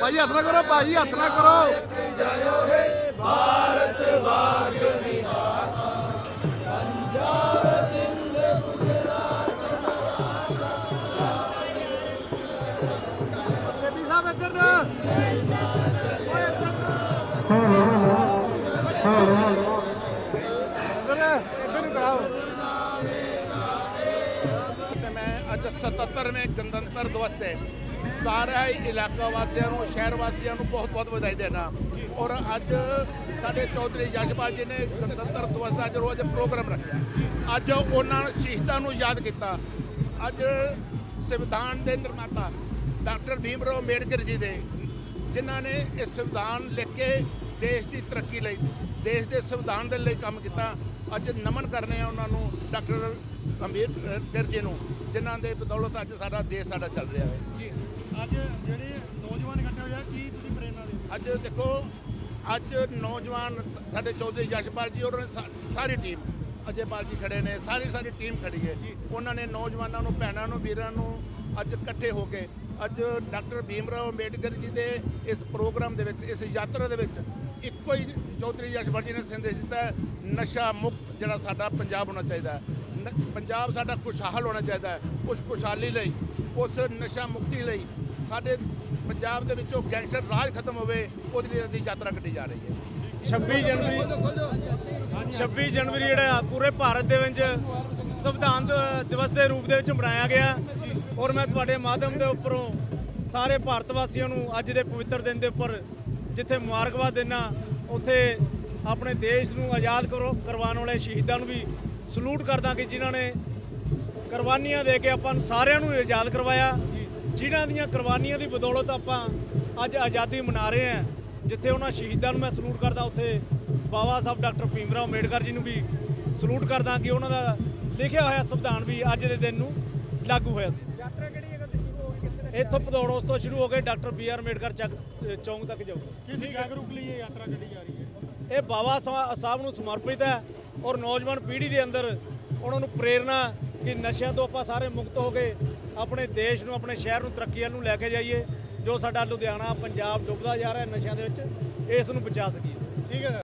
ਭਾਜੀ ਹੱਥ ਨਾ ਕਰੋ ਭਾਜੀ ਹੱਥ ਨਾ ਕਰੋ। ਜੈ ਹੋ ਭਾਰਤ ਅੱਜ 77ਵੇਂ ਗਣਤੰਤਰ ਦਿਵਸ ਤੇ ਸਾਰੇ ਹੀ ਇਲਾਕਾ ਵਾਸੀਆਂ ਨੂੰ, ਸ਼ਹਿਰ ਵਾਸੀਆਂ ਨੂੰ ਬਹੁਤ ਬਹੁਤ ਵਧਾਈ ਦੇਣਾ ਔਰ ਅੱਜ ਸਾਡੇ ਚੌਧਰੀ ਯਸ਼ਪਾਲ ਜੀ ਨੇ ਗਣਤੰਤਰ ਦਿਵਸ ਦਾ ਅੱਜ ਰੋਜ਼ ਪ੍ਰੋਗਰਾਮ ਰੱਖਿਆ। ਅੱਜ ਉਹਨਾਂ ਸ਼ਹੀਦਾਂ ਨੂੰ ਯਾਦ ਕੀਤਾ। ਅੱਜ ਸੰਵਿਧਾਨ ਦੇ ਨਿਰਮਾਤਾ ਡਾਕਟਰ ਭੀਮ ਰਾਓ ਅੰਬੇਡਕਰ ਜੀ ਦੇ ਜਿਨ੍ਹਾਂ ਨੇ ਇਹ ਸੰਵਿਧਾਨ ਲਿਖ ਕੇ ਦੇਸ਼ ਦੀ ਤਰੱਕੀ ਲਈ ਦੇਸ਼ ਦੇ ਸੰਵਿਧਾਨ ਦੇ ਲਈ ਕੰਮ ਕੀਤਾ। ਅੱਜ ਨਮਨ ਕਰਨੇ ਆ ਉਹਨਾਂ ਨੂੰ ਡਾਕਟਰ ਅੰਬੇਡਕਰ ਜੀ ਨੂੰ ਜਿਨ੍ਹਾਂ ਦੇ ਬਦੌਲਤ ਅੱਜ ਸਾਡਾ ਦੇਸ਼ ਸਾਡਾ ਚੱਲ ਰਿਹਾ ਹੈ। ਜੀ ਅੱਜ ਜਿਹੜੇ ਨੌਜਵਾਨ ਇਕੱਠੇ ਹੋਏ ਆ ਕੀ ਤੁਸੀਂ ਪ੍ਰੇਰਣਾ ਦੇ ਅੱਜ ਦੇਖੋ ਅੱਜ ਨੌਜਵਾਨ ਸਾਡੇ ਚੌਧਰੀ ਯਸ਼ਪਾਲ ਜੀ ਔਰ ਸਾਰੀ ਟੀਮ ਅਜੇਪਾਲ ਜੀ ਖੜੇ ਨੇ, ਸਾਰੀ ਸਾਰੀ ਟੀਮ ਖੜੀ ਹੈ ਉਹਨਾਂ ਨੇ ਨੌਜਵਾਨਾਂ ਨੂੰ, ਭੈਣਾਂ ਨੂੰ, ਵੀਰਾਂ ਨੂੰ ਅੱਜ ਇਕੱਠੇ ਹੋ ਕੇ, ਅੱਜ ਡਾਕਟਰ ਭੀਮ ਰਾਓ ਅੰਬੇਡਕਰ ਜੀ ਦੇ ਇਸ ਪ੍ਰੋਗਰਾਮ ਦੇ ਵਿੱਚ, ਇਸ ਯਾਤਰਾ ਦੇ ਵਿੱਚ ਇੱਕੋ ਹੀ ਚੌਧਰੀ ਯਸ਼ਵਰ ਜੀ ਨੇ ਸੰਦੇਸ਼ ਦਿੱਤਾ ਨਸ਼ਾ ਮੁਕਤ ਜਿਹੜਾ ਸਾਡਾ ਪੰਜਾਬ ਹੋਣਾ ਚਾਹੀਦਾ ਹੈ। ਨ- ਪੰਜਾਬ ਸਾਡਾ ਖੁਸ਼ਹਾਲ ਹੋਣਾ ਚਾਹੀਦਾ ਹੈ, ਉਸ ਖੁਸ਼ਹਾਲੀ ਲਈ, ਉਸ ਨਸ਼ਾ ਮੁਕਤੀ ਲਈ ਸਾਡੇ ਪੰਜਾਬ ਦੇ ਵਿੱਚੋਂ ਗੈਂਗਸਟਰ ਰਾਜ ਖਤਮ ਹੋਵੇ, ਉਹਦੇ ਲਈ ਅਸੀਂ ਯਾਤਰਾ ਕੱਢੀ ਜਾ ਰਹੀ ਹੈ। 26 ਜਨਵਰੀ 26 ਜਨਵਰੀ ਜਿਹੜਾ ਪੂਰੇ ਭਾਰਤ ਦੇ ਵਿੱਚ ਸੰਵਿਧਾਨ ਦਿਵਸ ਦੇ ਰੂਪ ਦੇ ਵਿੱਚ ਮਨਾਇਆ ਗਿਆ। ਔਰ ਮੈਂ ਤੁਹਾਡੇ ਮਾਧਿਅਮ ਦੇ ਉੱਪਰੋਂ ਸਾਰੇ ਭਾਰਤ ਵਾਸੀਆਂ ਨੂੰ ਅੱਜ ਦੇ ਪਵਿੱਤਰ ਦਿਨ ਦੇ ਉੱਪਰ ਜਿੱਥੇ ਮੁਬਾਰਕਬਾਦ ਦੇਣਾ ਉੱਥੇ ਆਪਣੇ ਦੇਸ਼ ਨੂੰ ਆਜ਼ਾਦ ਕਰੋ, ਕਰਵਾਉਣ ਵਾਲੇ ਸ਼ਹੀਦਾਂ ਨੂੰ ਵੀ ਸਲੂਟ ਕਰਦਾ ਕਿ ਜਿਨ੍ਹਾਂ ਨੇ ਕੁਰਬਾਨੀਆਂ ਦੇ ਕੇ ਆਪਾਂ ਨੂੰ ਸਾਰਿਆਂ ਨੂੰ ਆਜ਼ਾਦ ਕਰਵਾਇਆ। ਜਿਨ੍ਹਾਂ ਦੀਆਂ ਕੁਰਬਾਨੀਆਂ ਦੀ ਬਦੌਲਤ ਆਪਾਂ ਅੱਜ ਆਜ਼ਾਦੀ ਮਨਾ ਰਹੇ ਹਾਂ। ਜਿੱਥੇ ਉਹਨਾਂ ਸ਼ਹੀਦਾਂ ਨੂੰ ਮੈਂ ਸਲੂਟ ਕਰਦਾ ਉੱਥੇ ਬਾਬਾ ਸਾਹਿਬ ਡਾਕਟਰ ਭੀਮਰਾਓ ਅੰਬੇਡਕਰ ਜੀ ਨੂੰ ਵੀ ਸਲੂਟ ਕਰਦਾ ਕਿ ਉਹਨਾਂ ਦਾ ਲਿਖਿਆ ਹੋਇਆ ਸੰਵਿਧਾਨ ਵੀ ਅੱਜ ਦੇ ਦਿਨ ਨੂੰ ਲਾਗੂ ਹੋਇਆ ਸੀ। ਯਾਤਰਾ ਕਿਹੜੀ ਜਗ੍ਹਾ ਤੋਂ ਸ਼ੁਰੂ ਹੋਈ ਕਿੱਥੇ ਇੱਥੋਂ ਪਦੌੜ ਉਸ ਤੋਂ ਸ਼ੁਰੂ ਹੋ ਕੇ ਡਾਕਟਰ ਬੀ ਆਰ ਅੰਬੇਡਕਰ ਚੱਕ ਚੌਂਕ ਤੱਕ ਜਾਊ ਕਿਸ ਜਾਗਰੂਕ ਲਈ ਇਹ ਯਾਤਰਾ ਕੱਢੀ ਜਾ ਰਹੀ ਹੈ? ਇਹ ਬਾਬਾ ਸਾਹਿਬ ਨੂੰ ਸਮਰਪਿਤ ਹੈ ਔਰ ਨੌਜਵਾਨ ਪੀੜ੍ਹੀ ਦੇ ਅੰਦਰ ਉਹਨਾਂ ਨੂੰ ਪ੍ਰੇਰਣਾ ਕਿ ਨਸ਼ਿਆਂ ਤੋਂ ਆਪਾਂ ਸਾਰੇ ਮੁਕਤ ਹੋ ਕੇ ਆਪਣੇ ਦੇਸ਼ ਨੂੰ ਆਪਣੇ ਸ਼ਹਿਰ ਨੂੰ ਤਰੱਕੀ ਵੱਲ ਨੂੰ ਲੈ ਕੇ ਜਾਈਏ। ਜੋ ਸਾਡਾ ਲੁਧਿਆਣਾ, ਪੰਜਾਬ ਡੁੱਬਦਾ ਜਾ ਰਿਹਾ ਨਸ਼ਿਆਂ ਦੇ ਵਿੱਚ, ਇਸ ਨੂੰ ਬਚਾ ਸਕੀਏ। ਠੀਕ ਹੈ